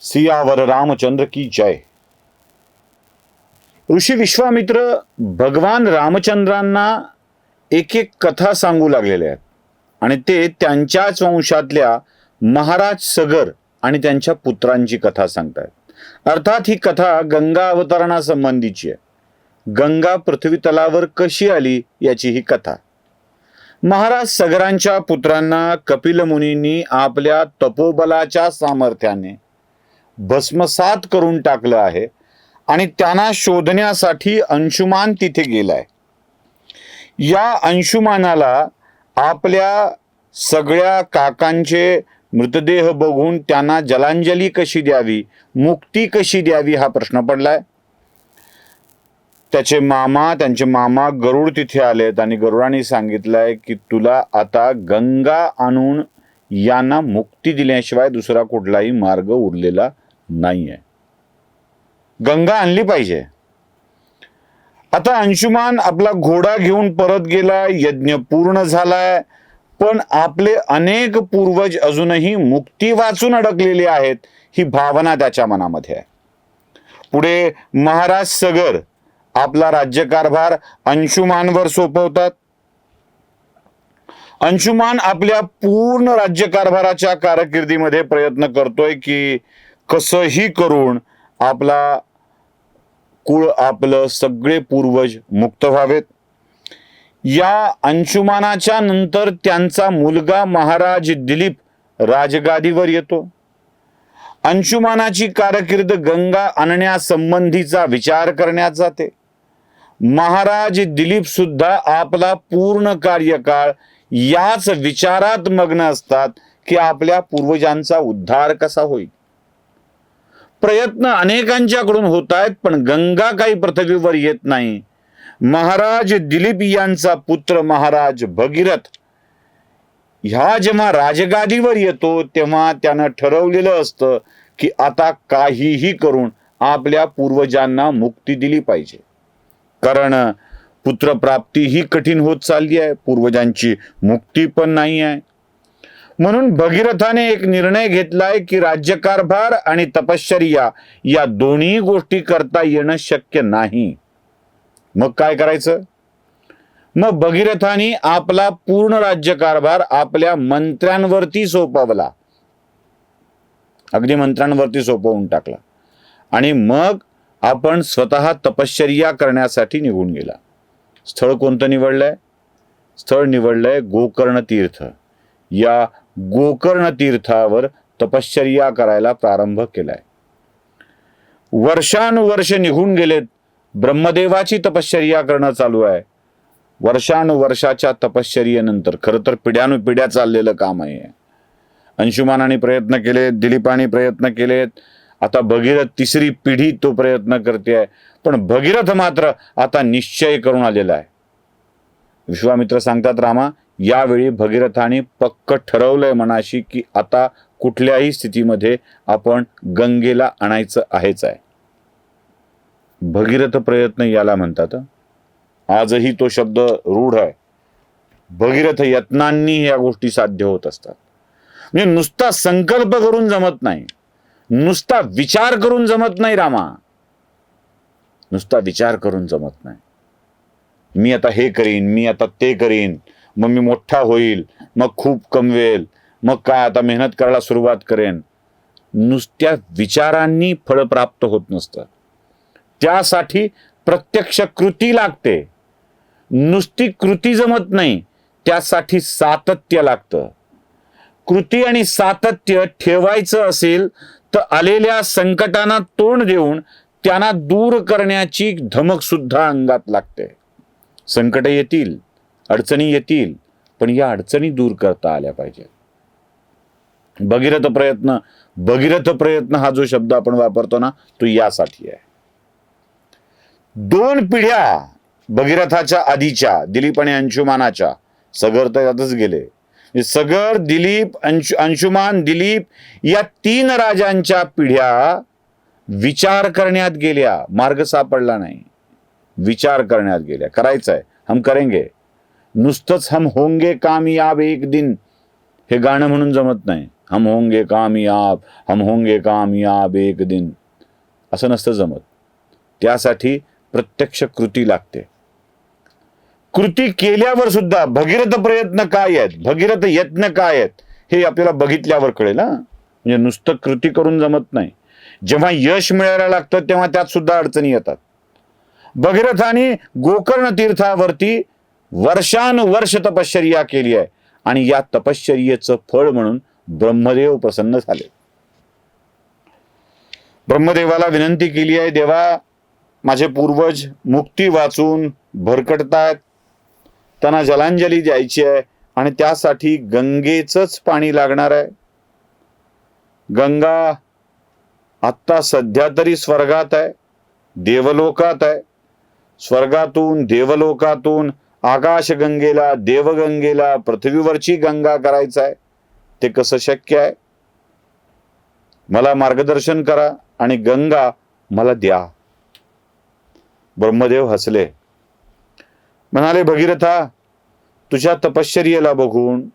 सियावर रामचंद्र की जय. ऋषी विश्वामित्र भगवान रामचंद्रांना एक एक कथा सांगू लागलेले आहेत. आणि ते त्यांच्याच वंशातल्या महाराज सगर आणि त्यांच्या पुत्रांची कथा सांगतायत. अर्थात ही कथा गंगा अवतरणासंबंधीची आहे. गंगा पृथ्वी तलावर कशी आली याची ही कथा. महाराज सगरांच्या पुत्रांना कपिल मुनींनी आपल्या तपोबलाच्या सामर्थ्याने भस्मसात करून टाकलं आहे आणि त्यांना शोधण्यासाठी अंशुमान तिथे गेलाय. या अंशुमानाला आपल्या सगळ्या काकांचे मृतदेह बघून त्यांना जलांजली कशी द्यावी मुक्ती कशी द्यावी हा प्रश्न पडलाय. त्याचे मामा त्यांचे मामा गरुड तिथे आलेत आणि गरुडाने सांगितलंय की तुला आता गंगा आणून यांना मुक्ती दिल्याशिवाय दुसरा कुठलाही मार्ग उरलेला नाहीये. गंगा आणली पाहिजे. आता अंशुमान आपला घोडा घेऊन परत गेला यज्ञ पूर्ण झालाय पण आपले अनेक पूर्वज अजूनही मुक्ती वाचून अडकलेले आहेत ही भावना त्याच्या मनामध्ये आहे. पुढे महाराज सगर आपला राज्यकारभार अंशुमानवर सोपवतात. अंशुमान आपल्या पूर्ण राज्यकारभाराच्या कारकिर्दीमध्ये प्रयत्न करतोय की कसंही करून आपला कुळ आपलं सगळे पूर्वज मुक्त व्हावेत. या अंशुमानाच्या नंतर त्यांचा मुलगा महाराज दिलीप राजगादीवर येतो. अंशुमानाची कारकीर्द गंगा आणण्यासंबंधीचा विचार करण्यात जाते. महाराज दिलीप सुद्धा आपला पूर्ण कार्यकाळ याच विचारात मग्न असतात की आपल्या पूर्वजांचा उद्धार कसा होईल. प्रयत्न अनेकांच्याकडून होत आहेत पण गंगा काही पृथ्वीवर येत नाही. महाराज दिलीप यांचा पुत्र महाराज भगीरथ ह्या जेव्हा राजगादीवर येतो तेव्हा त्यानं ठरवलेलं असतं की आता काहीही करून आपल्या पूर्वजांना मुक्ती दिली पाहिजे. कारण पुत्रप्राप्ती ही कठीण होत चालली आहे पूर्वजांची मुक्ती पण नाही आहे. म्हणून भगीरथाने एक निर्णय घेतलाय की राज्यकारभार आणि तपश्चर्या या दोन्ही गोष्टी करता येणं शक्य नाही. मग काय करायचं? मग भगीरथाने आपला पूर्ण राज्यकारभार आपल्या मंत्र्यांवरती सोपवला. अगदी मंत्र्यांवरती सोपवून टाकला. आणि मग आपण स्वतः तपश्चर्या करण्यासाठी निघून गेला. स्थळ कोणतं निवडलंय? स्थळ निवडलंय गोकर्ण तीर्थ या गोकर्ण तीर्थावर तपश्चर्या करायला प्रारंभ केलाय. वर्षानुवर्ष निघून गेलेत. ब्रह्मदेवाची तपश्चर्या करणं चालू आहे. वर्षानुवर्षाच्या तपश्चर्येनंतर खरं तर पिढ्यानुपिढ्या चाललेलं काम आहे. अंशुमानाने प्रयत्न केलेत दिलीपाने प्रयत्न केलेत. आता भगीरथ तिसरी पिढी तो प्रयत्न करते आहे. पण भगीरथ मात्र आता निश्चय करून आलेला आहे. विश्वामित्र सांगतात रामा यावेळी भगीरथाने पक्क ठरवलंय मनाशी की आता कुठल्याही स्थितीमध्ये आपण गंगेला आणायचं आहेच आहे. भगीरथ प्रयत्न याला म्हणतात आजही तो शब्द रूढ आहे. भगीरथ यत्नांनी या गोष्टी साध्य होत असतात. म्हणजे नुसता संकल्प करून जमत नाही. नुसता विचार करून जमत नाही रामा. नुसता विचार करून जमत नाही. मी आता हे करीन मी आता ते करीन. मग मी मोठा होईल मग खूप कमवेल मग काय आता मेहनत करायला सुरुवात करेन. नुसत्या विचारांनी फळ प्राप्त होत नसतं त्यासाठी प्रत्यक्ष कृती लागते. नुसती कृती जमत नाही त्यासाठी सातत्य लागतं. कृती आणि सातत्य ठेवायचं असेल तर आलेल्या संकटांना तोंड देऊन त्यांना दूर करण्याची धमक सुद्धा अंगात लागते. संकट येतील. अडचणी येतील पण या अडचणी दूर करता आल्या पाहिजेत भगीरथ प्रयत्न भगीरथ प्रयत्न हा जो शब्द आपण वापरतो ना तो यासाठी आहे. दोन पिढ्या भगीरथाच्या आधीच्या दिलीप आणि अंशुमानाच्या सगर तर यातच गेले. म्हणजे सगर दिलीप अंशु अंशुमान दिलीप या तीन राजांच्या पिढ्या विचार करण्यात गेल्या. मार्ग सापडला नाही. विचार करण्यात गेल्या. करायचं आहे हम करेंगे. नुसतंच हम होंगे कामयाब एक दिन. हे गाणं म्हणून जमत नाही. हम होंगे कामयाब हम होंगे कामयाब एक दिन. असं नसतं जमत. त्यासाठी प्रत्यक्ष कृती लागते. कृती केल्यावर सुद्धा भगीरथ प्रयत्न काय आहेत? भगीरथ यत्न काय आहेत? हे आपल्याला बघितल्यावर कळेल हा. म्हणजे नुसतं कृती करून जमत नाही. जेव्हा यश मिळायला लागतं तेव्हा त्यात सुद्धा अडचणी येतात. भगीरथाने गोकर्ण तीर्थावरती वर्षानुवर्ष तपश्चर्या केली आहे. आणि या तपश्चर्येचं फळ म्हणून ब्रह्मदेव प्रसन्न झाले. ब्रह्मदेवाला विनंती केली आहे देवा माझे पूर्वज मुक्ती वाचून भरकटतायत. त्यांना जलांजली द्यायची आहे आणि त्यासाठी गंगेचंच पाणी लागणार आहे. गंगा आत्ता सध्या तरी स्वर्गात आहे देवलोकात आहे. स्वर्गातून देवलोकातून आकाशगंगेला देवगंगेला पृथ्वीवरची गंगा करायचं आहे ते कसं शक्य आहे? मला मार्गदर्शन करा आणि गंगा मला द्या. ब्रह्मदेव हसले. म्हणाले भगीरथा तुझ्या तपश्चर्येला बघून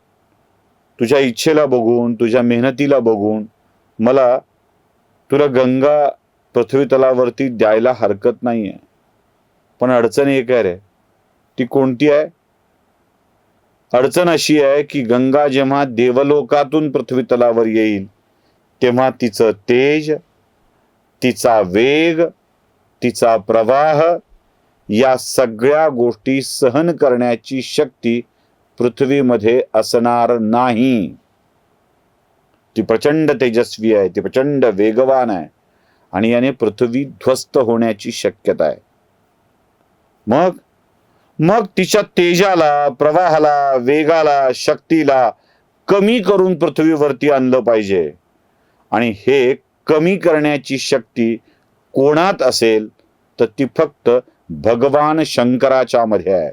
तुझ्या इच्छेला बघून तुझ्या मेहनतीला बघून मला तुला गंगा पृथ्वी तलावरती द्यायला हरकत नाही आहे पण अडचण एक आहे रे ती कोणती आहे? अडचण अशी आहे की गंगा जेव्हा देवलोकातून पृथ्वी तलावर येईल तेव्हा तिचं तेज तिचा वेग तिचा प्रवाह या सगळ्या गोष्टी सहन करण्याची शक्ती पृथ्वीमध्ये असणार नाही. ती प्रचंड तेजस्वी आहे ती प्रचंड वेगवान आहे आणि याने पृथ्वी ध्वस्त होण्याची शक्यता आहे. मग मग तिच्या तेजाला प्रवाहाला वेगाला शक्तीला कमी करून पृथ्वीवरती आणलं पाहिजे. आणि हे कमी करण्याची शक्ती कोणात असेल तर ती फक्त भगवान शंकराच्या मध्ये आहे.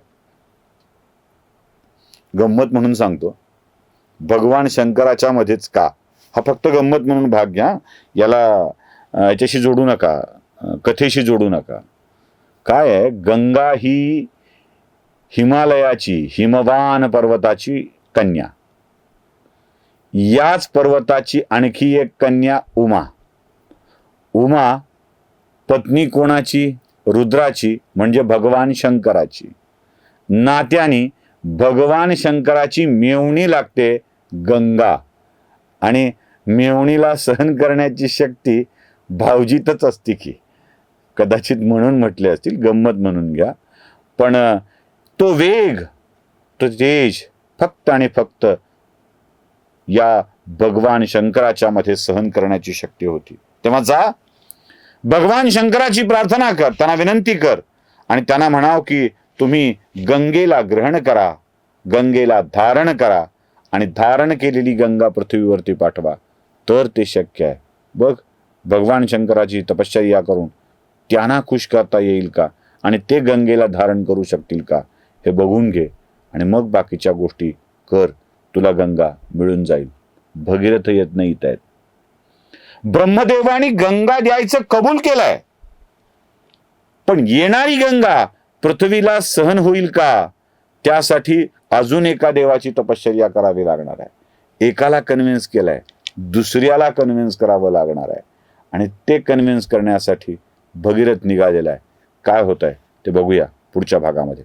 गंमत म्हणून सांगतो. भगवान शंकराच्या मध्येच का? हा फक्त गंमत म्हणून भाग घ्या. याला याच्याशी जोडू नका. कथेशी जोडू नका. काय आहे? गंगा ही हिमालयाची हिमवान पर्वताची कन्या. याच पर्वताची आणखी एक कन्या उमा. उमा पत्नी कोणाची? रुद्राची म्हणजे भगवान शंकराची. नात्याने भगवान शंकराची मेवणी लागते गंगा आणि मेवणीला सहन करण्याची शक्ती भावजीतच असते की. कदाचित म्हणून म्हटले असतील गंमत म्हणून घ्या. पण तो वेग तो तेज फक्त आणि फक्त या भगवान शंकराच्या मध्ये सहन करण्याची शक्ती होती. तेव्हा जा. भगवान शंकराची प्रार्थना कर त्यांना विनंती कर. आणि त्यांना म्हणाव की तुम्ही गंगेला ग्रहण करा गंगेला धारण करा आणि धारण केलेली गंगा पृथ्वीवरती पाठवा. तर ते शक्य आहे. बघ भगवान शंकराची तपश्चर्या करून त्यांना खुश करता येईल का? आणि ते गंगेला धारण करू शकतील का? हे बघून घे आणि मग बाकीच्या गोष्टी कर. तुला गंगा मिळून जाईल. भगीरथ येत नाही आहेत. ब्रह्मदेवाने गंगा द्यायचं कबूल केलंय. पण येणारी गंगा पृथ्वीला सहन होईल का? त्यासाठी अजून एका देवाची तपश्चर्या करावी लागणार आहे. एकाला कन्व्हिन्स केलंय दुसऱ्याला कन्व्हिन्स करावं लागणार आहे. आणि ते कन्व्हिन्स करण्यासाठी भगीरथ निघालेला आहे. काय होत आहे ते बघूया पुढच्या भागामध्ये.